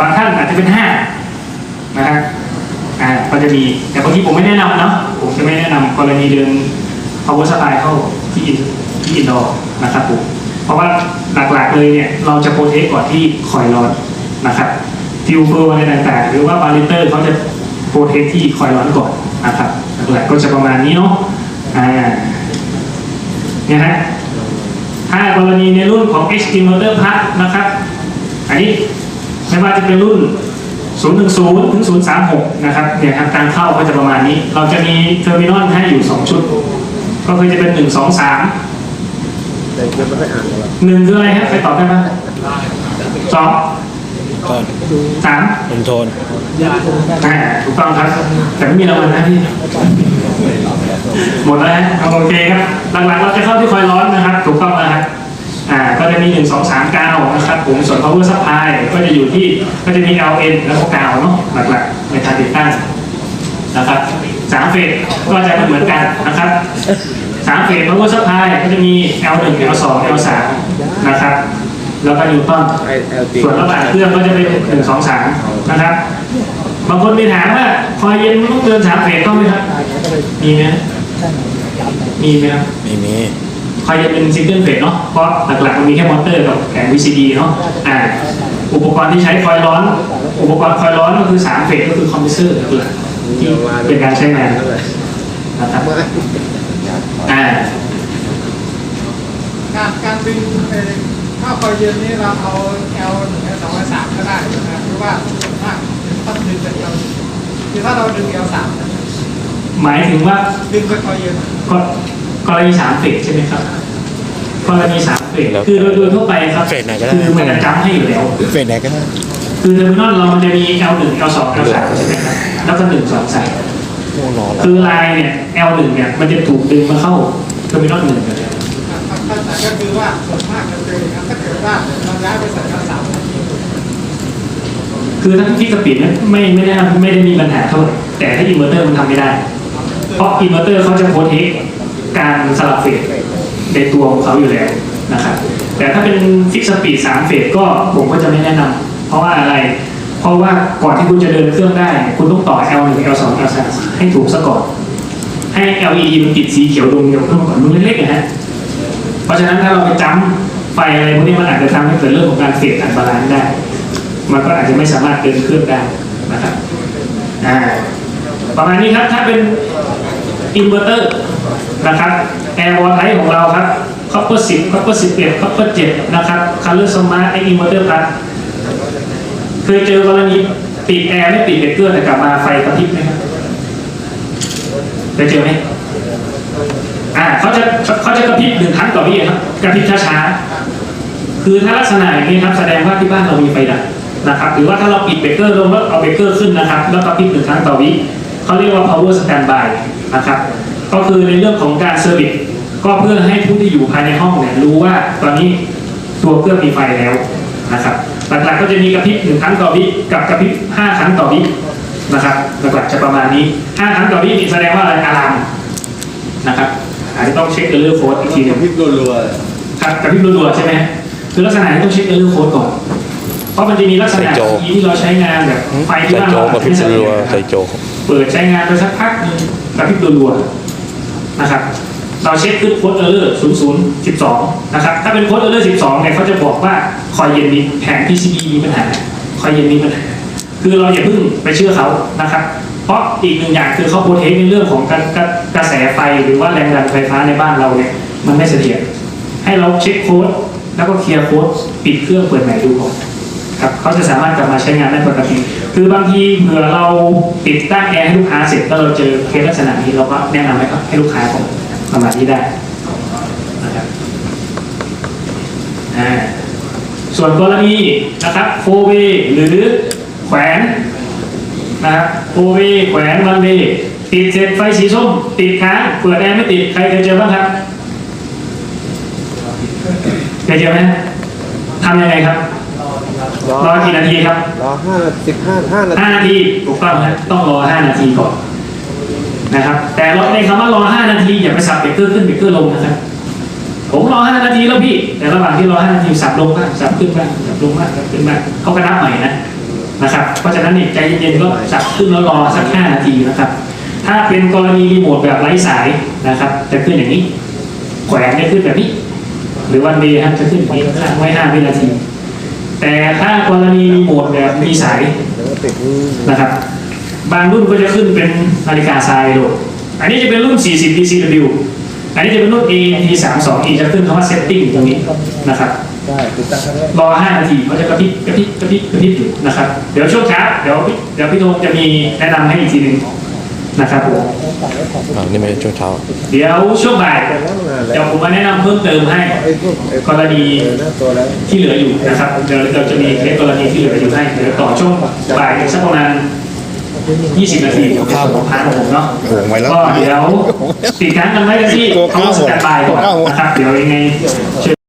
บางท่านอาจจะเป็นห้านะฮะอ่าก็จะมีแต่บางทีผมไม่แนะนำเนาะผมจะไม่แนะนำกรณีเดิน power supply เข้าที่อินที่อินดอร์นะครับผมเพราะว่าหลักๆเลยเนี่ยเราจะโปรเทคก่อนที่คอยร้อนนะครับฟิวเฟอร์อะไรต่างๆ หรือว่าบาลิเตอร์เขาจะโปรเทคที่คอยร้อนก่อนนะครับหลักๆก็จะประมาณนี้เนาะอ่าเนี่ยฮะถ้ากรณีในรุ่นของ HD Motor Plus นะครับ อันนี้ ไม่ว่าจะเป็นรุ่น 010 ถึง 036 นะครับเนี่ยครับการเข้าก็จะประมาณนี้ เราจะมีเทอร์มินอลให้อยู่ 2 ชุด ก็คือจะเป็น 1 2 3แต่ยังไม่ค่อยอ่านเลย1คืออะไรครับไปตอบได้ไหมสองก็สามเป็นโทนอ่าถูกต้องครับ แต่ไม่มีรางวัลนะพี่ หมดแล้วฮะเอาโอเคครับ หลักๆเราจะเข้าที่คอยร้อนนะครับ ถูกต้องแล้วครับ อ่าก็จะมี1 2 3 9นะครับผมส่วน power supply ก็จะอยู่ที่ก็จะมี LN แล้วก็กาวเนาะหลักๆในการติดตั้งนะครับสามเฟสก็จะเหมือนกันนะครับสามเฟส power supply ก็จะมี L1 L2 L3 นะครับแล้วก็นิวตันไอเอลตีส่วนระหว่างเครื่องก็จะเป็นหนึ่งสองสามนะครับบางคนมีถามว่าคอยเย็นมันต้องเดินสามเฟสต้องไหมครับมีไหมมีไหมครับไม่มี คอยเย็นเป็นซิงเกิลเฟสเนาะเพราะหลักๆมันมีแค่มอเตอร์กับแผง VCD เนาะอ่าอุปกรณ์ที่ใช้คอยร้อน อุปกรณ์คอยร้อนก็คือสามเฟสก็คือคอมเพรสเซอร์หลักๆที่เป็นการใช้งานนั่นแหละนะครับไม่อ่าการการดึงเอ่อถ้าคอยเย็นนี่เราเอา L หนึ่ง L สอง L สามก็ได้นะครับหรือว่าส่วนมากต้องดึงแต่ L คือถ้าเราดึง L สามนะหมายถึงว่าดึงไปคอยเย็นก็ กรณีสามเฟสใช่ไหมครับกรณีสามเฟสคือโดยโดยทั่วไปครับเฟสไหนก็ได้ คือมันจะจำให้อยู่แล้ว เฟสไหนก็ได้ คือเทอร์มินอลเรามันจะมี L1 L2 L3 ใช่ไหมครับแล้วก็1 2ใส่ง่วงนอนแล้วคือลายเนี่ย L1 เนี่ยมันจะถูกดึงมาเข้าเทอร์มินอลหนึ่งกันแล้วถ้าถ้าแต่ก็คือว่าส่วนมากจะเจออย่างนั้นถ้าเกิดว่าเราย้ายไปใส่ L สามนะคือถ้าที่สปีดเนี่ยไม่ไม่ได้ไม่ได้มีปัญหาเท่าไหร่แต่ถ้าอินเวอร์เตอร์มันทำไม่ได้ เพราะอินเวอร์เตอร์เขาจะโปรเทค การสลับเฟสในตัวของเขาอยู่แล้วนะครับแต่ถ้าเป็นฟิกสปีดสามเฟสก็ผมก็จะไม่แนะนำเพราะว่าอะไร เพราะว่าก่อนที่คุณจะเดินเครื่องได้ คุณต้องต่อ L1 L2 L3 ให้ถูกซะก่อน ให้ LED มันติดสีเขียวดวงเดียวเพิ่มก่อนมันเล็กๆนะฮะเพราะฉะนั้นถ้าเราไปจ้ำไฟอะไรพวกนี้มันอาจจะทำให้เกิดเรื่องของการเฟดอันบาลานซ์ได้ มันก็อาจจะไม่สามารถเดินเครื่องได้นะครับอ่าประมาณนี้ครับถ้าเป็นอินเวอร์เตอร์ นะครับแอร์วอลไทของเราครับคอปเปอร์สิบคอปเปอร์สิบเอ็ดคอปเปอร์เจ็ดนะครับคัลเลอร์สมาร์ทไออินเวอร์เตอร์พัดเคยเจอกรณีปิดแอร์ไม่ปิดเบรกเกอร์แต่กลับมาไฟกระพริบไหมครับเคยเจอไหมอ่าเขาจะเขาจะกระพริบหนึ่งครั้งต่อวิครับกระพริบช้าๆคือถ้าลักษณะอย่างนี้ครับแสดงว่าที่บ้านเรามีไฟดับนะครับหรือว่าถ้าเราปิดเบรกเกอร์ลงแล้วเอาเบรกเกอร์ขึ้นนะครับ แล้วกระพริบหนึ่งครั้งต่อวิเขาเรียกว่า power standby นะครับ ก็คือในเรื่องของการเซอร์วิสก็เพื่อให้ผู้ที่อยู่ภายในห้องเนี่ยรู้ว่าตอนนี้ตัวเครื่องมีไฟแล้วนะครับหลักๆก็จะมีกระพริบหนึ่งครั้งต่อวิกับกระพริบห้าครั้งต่อวินะครับหลักๆจะประมาณนี้ห้าครั้งต่อวินี่แสดงว่าอะไรอะลามนะครับอาจจะต้องเช็คเออร์โค้ดอีกทีหนึงพิบรัวครับกระพริบรัวๆใช่ไหมคือลักษณะนี้ต้องเช็คเออร์โค้ดก่อนเพราะมันจะมีลักษณะใส่โจที่ที่เราใช้งานแบบไฟที่ใส่บ้านโจเรากับพิซไม่ซ่าเสถีรัยวรใส่โจเปิดใช้งานไปสักพักหนึงกระพริบรัวๆ นะครับ เราเช็คขึ้นโค้ดเออร์ศูนย์ศูนย์สิบสองนะครับ ถ้าเป็นโค้ดเออร์สิบสองเนี่ยเขาจะบอกว่าคอยเย็นมีแผง PCB มีปัญหาคอยเย็นมีปัญหา คือเราอย่าเพิ่งไปเชื่อเขานะครับ เพราะอีกหนึ่งอย่างคือเขาโปรเทคในเรื่องของการกระแสไฟหรือว่าแรงดันไฟฟ้าในบ้านเราเนี่ยมันไม่เสถียรให้เราเช็คโค้ดแล้วก็เคลียร์โค้ดปิดเครื่องเปิดใหม่ดูก่อน ครับเขาจะสามารถกลับมาใช้งานได้ปกติ คือบางทีเผื่อเราติดตั้งแอร์ให้ลูกค้าเสร็จแล้วเราเจอเคสลักษณะนี้เราก็แนะนำให้ครับให้ลูกค้าผมประมาณนี้ได้นะครับส่วนกรณีนะครับโฟเวหรือแขวนนะครับโฟเวแขวนวันเวติดเสร็จไฟสีส้ม ติดค้างเปิดแอร์ไม่ติดใครเคยเจอบ้างครับเคยเจอไหมทำยังไงครับ รอรอกี่นาทีครับรอห้าสิบห้าห้านาทีห้านาทีถูกต้องครับต้องรอห้านาทีก่อนนะครับ แต่เราในคำว่ารอห้านาทีอย่าไปสับเบรกเกอร์ขึ้นเบรกเกอร์ลงนะครับผมรอห้านาทีแล้วพี่ แต่ระหว่างที่รอห้านาทีสับลงบ้างสับขึ้นบ้างสับลงบ้างสับขึ้นบ้างเขาก็นับใหม่นะนะครับ เพราะฉะนั้นเนี่ยใจเย็นๆก็จับขึ้นแล้วรอสัก5นาทีนะครับ ถ้าเป็นกรณีรีโมทแบบไร้สายนะครับจะขึ้นอย่างนี้แขวนได้ขึ้นแบบนี้ หรือวันเดย์ครับจะขึ้นอย่างนี้ค้างไว้5วินาที แต่ถ้ากรณีรีโมทแบบมีสายแล้วก็ติดนะครับ บางรุ่นก็จะขึ้นเป็นนาฬิกาทรายโหลดอันนี้จะเป็นรุ่น 40 DCW อันนี้จะเป็นรุ่น AMT 3 2 E จะขึ้นคำว่า setting ตรงนี้นะครับได้ติดตั้งครั้งแรกรอ 5 นาทีเขาจะกระพริบกระพริบกระพริบกระพริบอยู่นะครับ เดี๋ยวช่วงเช้าเดี๋ยวพี่เดี๋ยวพี่โทมจะมีแนะนำให้อีกทีหนึ่งนะครับผมอ่านี่ไม่ใช่ช่วงเช้า เดี๋ยวช่วงบ่าย แต่แล้วนานแล้เดี๋ยววผมมาแนะนำเพิ่มเติมให้ไอ้พวกไอ้กรณีเออหน้าตัวแล้วที่เหลืออยู่นะครับเดี๋ยวเราจะมีเคสกรณีที่เหลืออยู่ให้เดี๋ยวต่อช่วงบ่ายอีกสักประมาณ20 นาทีเดี๋ยวผมพาของผมเนาะโอ้โหไว้แล้วก็เดี๋ยวติดค้างกันไว้กันที่ตัวเขาข้าวหมดสแตนบายก่อนตัวข้าวหมดนะครับเดี๋ยวยังไงช่วย